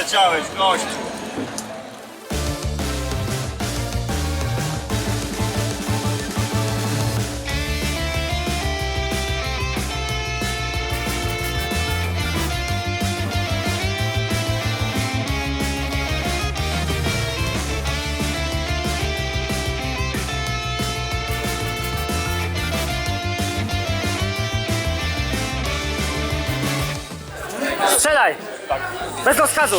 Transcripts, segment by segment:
Poleciałeś, gość. Strzelaj! Bez rozkazu!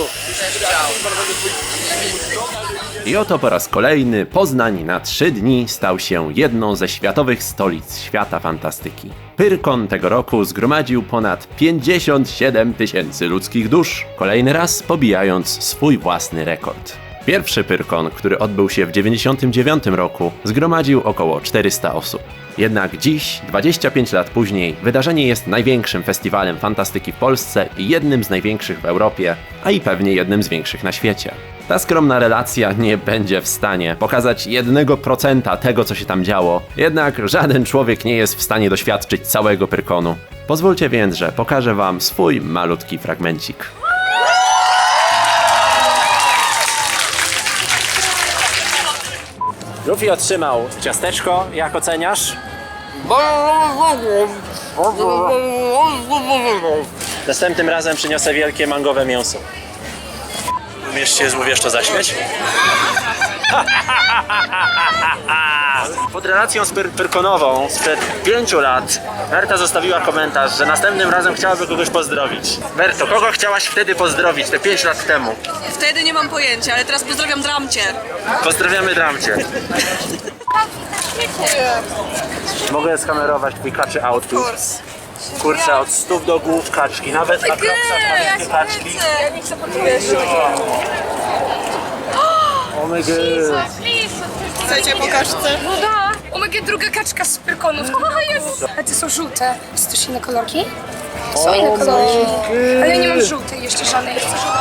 I oto po raz kolejny Poznań na trzy dni stał się jedną ze światowych stolic świata fantastyki. Pyrkon tego roku zgromadził ponad 57 tysięcy ludzkich dusz, kolejny raz pobijając swój własny rekord. Pierwszy Pyrkon, który odbył się w 99 roku, zgromadził około 400 osób. Jednak dziś, 25 lat później, wydarzenie jest największym festiwalem fantastyki w Polsce i jednym z największych w Europie, a i pewnie jednym z większych na świecie. Ta skromna relacja nie będzie w stanie pokazać jednego procenta tego, co się tam działo, jednak żaden człowiek nie jest w stanie doświadczyć całego Pyrkonu. Pozwólcie więc, że pokażę wam swój malutki fragmencik. Luffy otrzymał ciasteczko, jak oceniasz? Następnym razem przyniosę wielkie mangowe mięso. Umiesz się złowieszczo zaśmieć? Pod relacją z Pyrkonową sprzed pięciu lat Berta zostawiła komentarz, że następnym razem chciałaby kogoś pozdrowić. Berto, kogo chciałaś wtedy pozdrowić te pięć lat temu? Wtedy nie mam pojęcia, ale teraz pozdrawiam Dramcie. Pozdrawiamy Dramcie. Mogę skamerować twój kaczy outfit. Kurczę, od stóp do głów kaczki, nawet na kroksach malutkie kaczki. Ja nie chcę. Oh my god. Chcecie po kaczce? No da. Omega druga kaczka z pyrkonów. O Jezus. A te są żółte. Czy to inne kolorki? Są inne kolorki. Ale ja nie mam żółtej jeszcze żadnej. Chcę żółtej.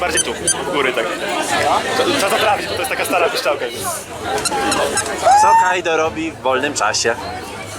Bardziej tu, u góry tak. To- Trzeba zatrafić, bo to jest taka stara piszczałka. Co Kaido robi w wolnym czasie?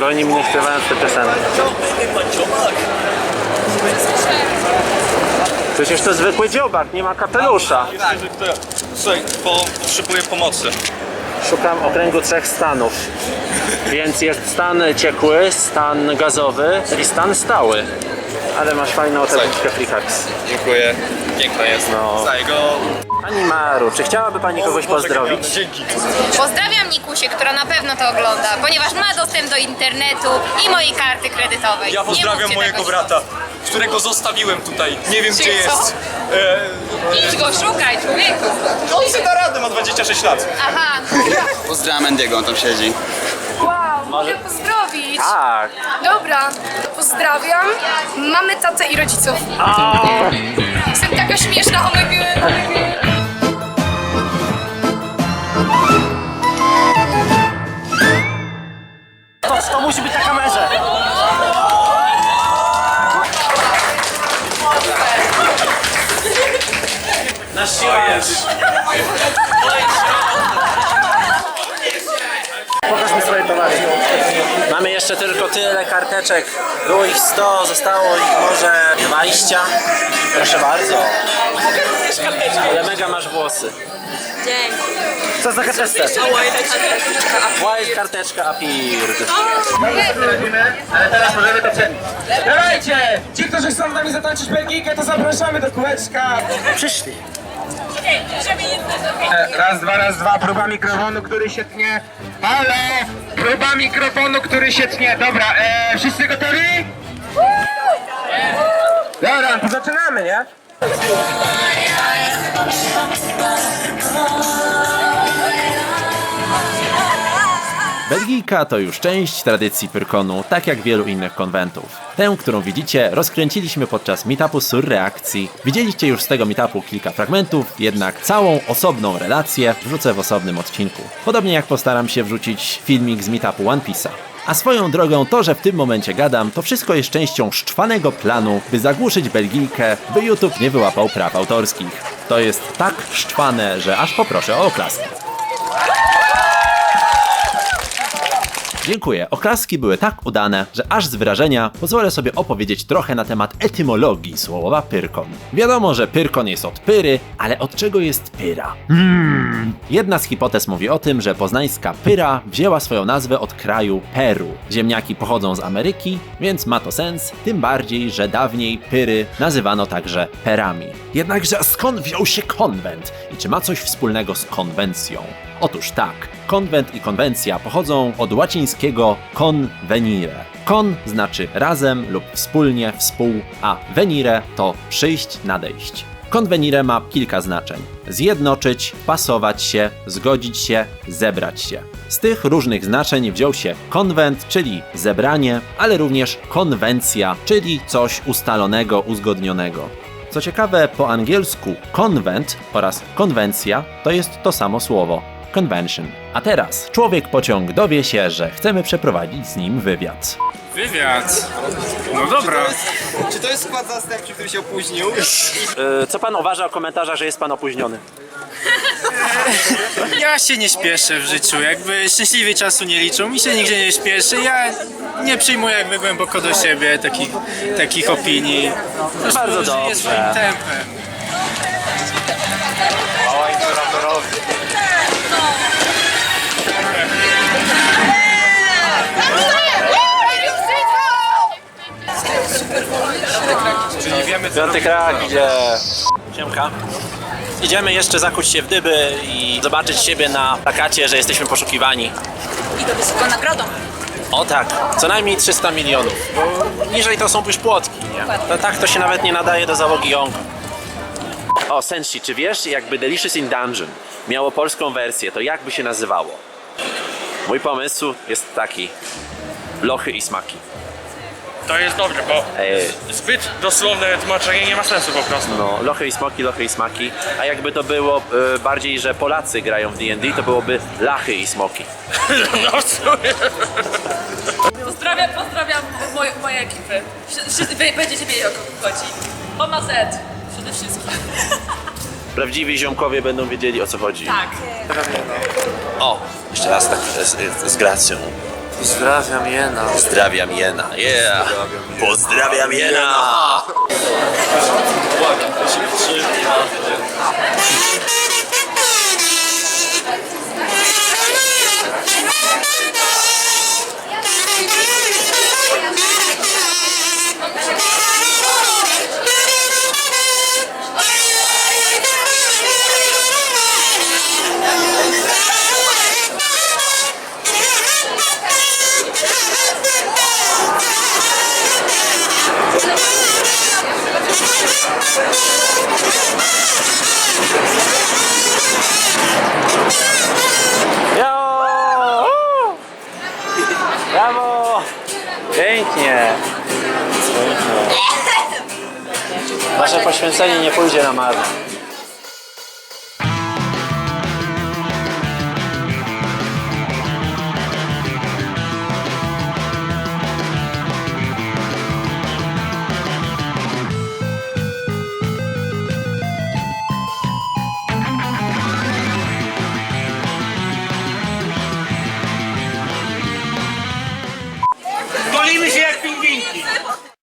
Goni mnie śpiewając te piosenki. Przecież to zwykły dziobak, nie ma kapelusza. Słuchaj, po, potrzebuję pomocy. Szukam okręgu trzech stanów. Więc jest stan ciekły, stan gazowy i stan stały. Ale masz fajną tabliczkę Frikax. Dziękuję. Piękna jest. No. Za jego... Pani Maru, czy chciałaby Pani kogoś pozdrowić? Dzięki. Pozdrawiam Nikusię, która na pewno to ogląda, ponieważ ma dostęp do internetu i mojej karty kredytowej. Ja Nie pozdrawiam mówcie mojego tego. brata, którego zostawiłem tutaj. Nie wiem gdzie co? jest. E, Idź go szukaj, człowieku. On sobie da radę, ma 26 lat. Aha. Pozdrawiam Mendiego, on tam siedzi. Wow, mogę pozdrowić. Tak. Dobra, pozdrawiam mamy, tatę i rodziców. Jestem taka śmieszna, omega. omega. Mi swoje towary. Mamy jeszcze tylko tyle karteczek. Było ich 100, zostało ich może 20. Proszę bardzo. Ale mega masz włosy. Dzięki. Co za karteczkę? Wild karteczka Apird. Ale teraz możemy to przed... Dawajcie! Ci, którzy chcą z nami zatańczyć belgijkę, to zapraszamy do kółeczka. Przyszli. Raz, dwa, raz, dwa. Próba mikrofonu, który się tnie. Halo! Próba mikrofonu, który się tnie. Dobra, e, wszyscy gotowi? Dobra, to zaczynamy, nie? Belgijka to już część tradycji Pyrkonu, tak jak wielu innych konwentów. Tę, którą widzicie, rozkręciliśmy podczas meetupu Surreakcji. Widzieliście już z tego meetupu kilka fragmentów, jednak całą osobną relację wrzucę w osobnym odcinku. Podobnie jak postaram się wrzucić filmik z meetupu One Piece'a. A swoją drogą to, że w tym momencie gadam, to wszystko jest częścią szczwanego planu, by zagłuszyć Belgijkę, by YouTube nie wyłapał praw autorskich. To jest tak szczwane, że aż poproszę o oklaski. Dziękuję. Oklaski były tak udane, że aż z wrażenia pozwolę sobie opowiedzieć trochę na temat etymologii słowa pyrkon. Wiadomo, że pyrkon jest od pyry, ale od czego jest pyra? Hmm. Jedna z hipotez mówi o tym, że poznańska pyra wzięła swoją nazwę od kraju Peru. Ziemniaki pochodzą z Ameryki, więc ma to sens, tym bardziej, że dawniej pyry nazywano także perami. Jednakże skąd wziął się konwent i czy ma coś wspólnego z konwencją? Otóż tak, konwent i konwencja pochodzą od łacińskiego convenire. Con znaczy razem lub wspólnie, współ, a venire to przyjść, nadejść. Convenire ma kilka znaczeń. Zjednoczyć, pasować się, zgodzić się, zebrać się. Z tych różnych znaczeń wziął się konwent, czyli zebranie, ale również konwencja, czyli coś ustalonego, uzgodnionego. Co ciekawe, po angielsku konwent oraz konwencja to jest to samo słowo convention. A teraz człowiek pociąg dowie się, że chcemy przeprowadzić z nim wywiad. Wywiad. No dobra. Czy to jest skład zastępczy, który się opóźnił? co pan uważa o komentarzach, że jest pan opóźniony? Ja się nie śpieszę w życiu, jakby szczęśliwi czasu nie liczą, mi się nigdzie nie śpieszy, ja nie przyjmuję jakby głęboko do siebie takich, takich opinii. Bardzo Żyję dobrze. swoim tempem. Piąty krak idzie. Siemka. Idziemy jeszcze zakuć się w dyby i zobaczyć siebie na plakacie, że jesteśmy poszukiwani. I to wysoką nagrodą. O tak, co najmniej 300 milionów. Bo niżej to są już płotki, nie? To tak to się nawet nie nadaje do załogi jąk. O, Senshi, czy wiesz, jakby Delicious in Dungeon miało polską wersję, to jak by się nazywało? Mój pomysł jest taki. Lochy i smaki. To jest dobrze, bo Ej, zbyt dosłowne tłumaczenie nie ma sensu po prostu. no, lochy i smoki, lochy i smaki. A jakby to było y, bardziej, że Polacy grają w D&D, to byłoby lachy i smoki. No w sumie. Pozdrawiam, pozdrawiam moje, moje ekipy. Wszyscy wy- będziecie wiedzieć o kogo chodzi. Mama Z. Przede wszystkim. Prawdziwi ziomkowie będą wiedzieli o co chodzi. Tak. O, jeszcze raz tak z, z gracją. Pozdrawiam Jena. Pozdrawiam Jena, yeah! Pozdrawiam Jena! Jo! Pięknie! Pięknie. Nasze poświęcenie nie pójdzie na marne.